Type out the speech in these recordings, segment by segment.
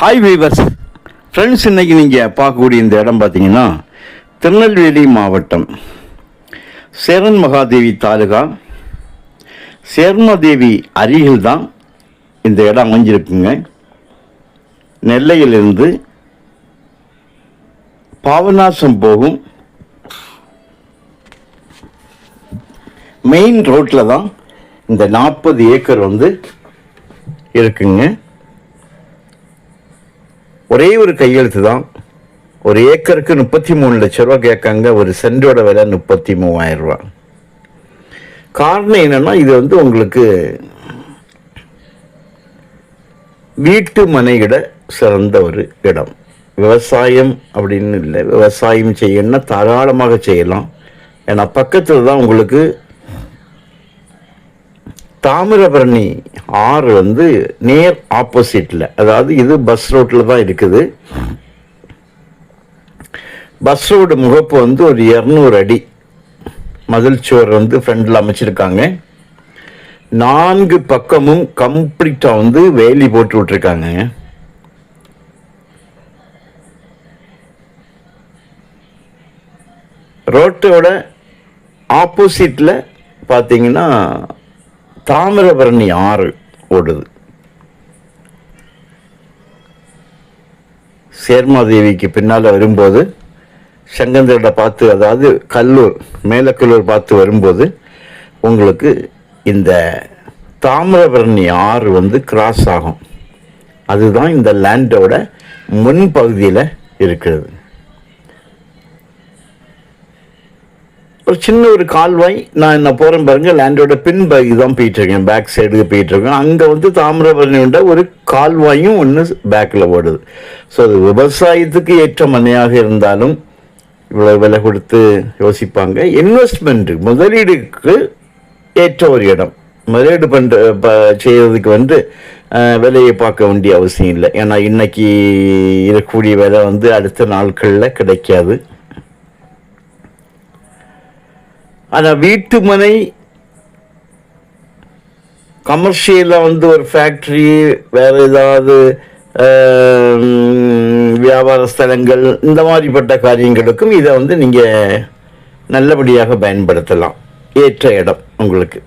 Hi viewers friends இன்றைக்கி நீங்கள் பார்க்கக்கூடிய இந்த இடம் பார்த்தீங்கன்னா திருநெல்வேலி மாவட்டம். சேரன் மகாதேவி தாலுகா. சேர்மதேவி அருகில் தான் இந்த இடம் அமைஞ்சிருக்குங்க. நெல்லையிலிருந்து பாவநாசம் போகும். மெயின் ரோட்டில் தான் இந்த நாற்பது ஏக்கர் வந்து இருக்குங்க. ஒரே ஒரு கையெழுத்து தான் ஒரு ஏக்கருக்கு முப்பத்தி மூணு லட்ச ரூபா கேட்காங்க ஒரு சென்டோட விலை முப்பத்தி மூவாயிரம் ரூபா. காரணம் என்னன்னா இது வந்து உங்களுக்கு வீட்டு மனையிட சிறந்த ஒரு இடம். விவசாயம் அப்படின்னு இல்லை. விவசாயம் செய்யணும்னா தாராளமாக செய்யலாம். ஏன்னா பக்கத்தில் தான் உங்களுக்கு தாமிரபரணி ஆறு வந்து நேர் ஆப்போசிட்டில் அதாவது இது பஸ் ரோட்டில் தான் இருக்குது. பஸ் ரோடு முகப்பு வந்து ஒரு இரநூறு அடி. மதில் சுவர் வந்து ஃப்ரண்டில் அமைச்சிருக்காங்க. நான்கு பக்கமும் கம்ப்ளீட்டாக வந்து வேலி போட்டு விட்ருக்காங்க ரோட்டோட ஆப்போசிட்டில் பார்த்தீங்கன்னா தாமிரபரணி ஆறு ஓடுது. சேர்மாதேவிக்கு பின்னால் வரும்போது செங்கந்தரிட பார்த்து அதாவது கல்லூர் மேலக்கல்லூர் பார்த்து வரும்போது உங்களுக்கு இந்த தாமிரபரணி ஆறு வந்து கிராஸ் ஆகும். அதுதான் இந்த லேண்டோட முன்பகுதியில் இருக்கிறது. ஒரு சின்ன ஒரு கால்வாய் நான் என்ன போகிறேன் பாருங்கள் லேண்டோட பின்பகுதி தான் போயிட்டுருக்கேன். பேக் சைடுக்கு போயிட்டுருக்கேன். அங்கே வந்து தாமிரபரணி உண்ட? ஒரு கால்வாயும் ஒன்று பேக்கில் ஓடுது. ஸோ அது விவசாயத்துக்கு ஏற்ற மனையாக இருந்தாலும் இவ்வளோ விலை கொடுத்து யோசிப்பாங்க. இன்வெஸ்ட்மெண்ட்டு முதலீடுக்கு ஏற்ற ஒரு இடம். முதலீடு பண்ணுற ப செய்கிறதுக்கு வந்து விலையை பார்க்க வேண்டிய அவசியம் இல்லை. ஏன்னா இன்றைக்கி இருக்கக்கூடிய விலை வந்து அடுத்த நாட்களில் கிடைக்காது. ஆனால் வீட்டு மனை கமர்ஷியலாக வந்து ஒரு ஃபேக்ட்ரி வேறு ஏதாவது வியாபார ஸ்தலங்கள் இந்த மாதிரிப்பட்ட காரியங்களுக்கும் இதை வந்து நீங்கள் நல்லபடியாக பயன்படுத்தலாம். ஏற்ற இடம் உங்களுக்கு.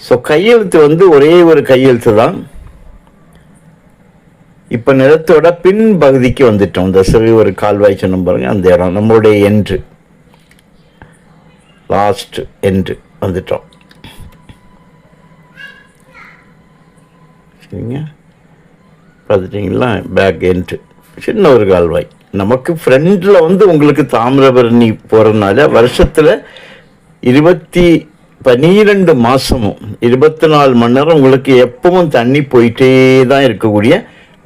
ஸோ கையெழுத்து வந்து ஒரே ஒரு கையெழுத்து தான் இப்போ நிலத்தோட பின் பகுதிக்கு வந்துட்டோம். இந்த சிறு ஒரு கால்வாய் சொன்னோம் பாருங்க அந்த இடம் நம்மளுடைய என்று. லாஸ்ட் என்று வந்துட்டோம். சரிங்க? பார்த்துட்டிங்களா? பேக் என்று. சின்ன ஒரு கால்வாய். நமக்கு ஃப்ரெண்டில் வந்து உங்களுக்கு தாமிரபரணி போகிறதுனால வருஷத்தில் இருபத்தி பன்னிரெண்டு மாதமும் இருபத்தி நாலு மணி நேரம் உங்களுக்கு எப்பவும் தண்ணி போயிட்டே தான் இருக்கக்கூடிய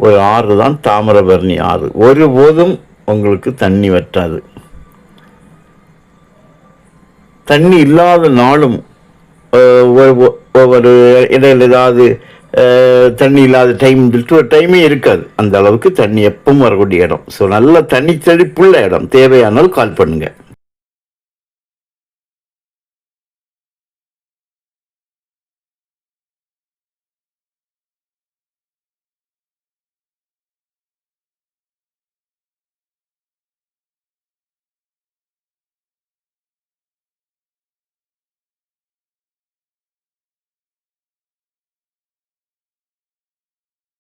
ஒரு ஆறு தான் தாமிரபரணி ஆறு. ஒருபோதும் உங்களுக்கு தண்ணி வற்றாது. தண்ணி இல்லாத நாளும் ஒ- ஒ- ஒவ்வொரு இடையில் ஏதாவது தண்ணி இல்லாத டைம் சொல்லிட்டு ஒரு டைமே இருக்காது. அந்த அளவுக்கு தண்ணி எப்பவும் வரக்கூடிய இடம். ஸோ நல்ல தண்ணி செழிப்புள்ள இடம். தேவையானால் கால் பண்ணுங்கள்